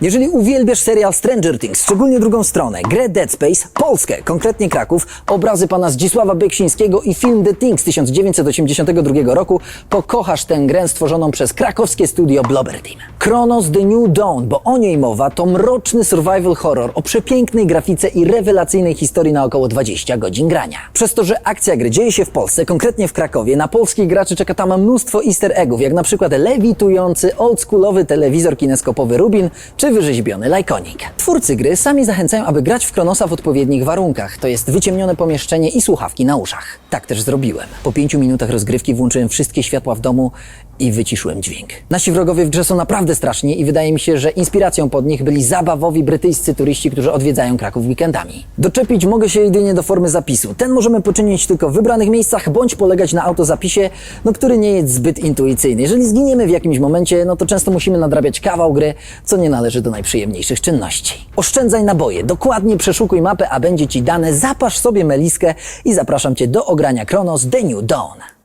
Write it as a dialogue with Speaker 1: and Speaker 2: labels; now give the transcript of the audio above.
Speaker 1: Jeżeli uwielbiasz serial Stranger Things, szczególnie drugą stronę, grę Dead Space, Polskę, konkretnie Kraków, obrazy pana Zdzisława Beksińskiego i film The Thing z 1982 roku, pokochasz tę grę stworzoną przez krakowskie studio Blobber Team. Chronos The New Dawn, bo o niej mowa, to mroczny survival horror o przepięknej grafice i rewelacyjnej historii na około 20 godzin grania. Przez to, że akcja gry dzieje się w Polsce, konkretnie w Krakowie, na polskich graczy czeka tam mnóstwo easter eggów, jak na przykład lewitujący, oldschoolowy telewizor kineskopowy Rubin, czy wyrzeźbiony lajkonik. Twórcy gry sami zachęcają, aby grać w Kronosa w odpowiednich warunkach, to jest wyciemnione pomieszczenie i słuchawki na uszach. Tak też zrobiłem. Po pięciu minutach rozgrywki włączyłem wszystkie światła w domu i wyciszyłem dźwięk. Nasi wrogowie w grze są naprawdę straszni i wydaje mi się, że inspiracją pod nich byli zabawowi brytyjscy turyści, którzy odwiedzają Kraków weekendami. Doczepić mogę się jedynie do formy zapisu. Ten możemy poczynić tylko w wybranych miejscach, bądź polegać na autozapisie, no który nie jest zbyt intuicyjny. Jeżeli zginiemy w jakimś momencie, no to często musimy nadrabiać kawał gry, co nie należy do najprzyjemniejszych czynności. Oszczędzaj naboje, dokładnie przeszukuj mapę, a będzie Ci dane, zapasz sobie meliskę i zapraszam Cię do ogrania Kronos The New Dawn.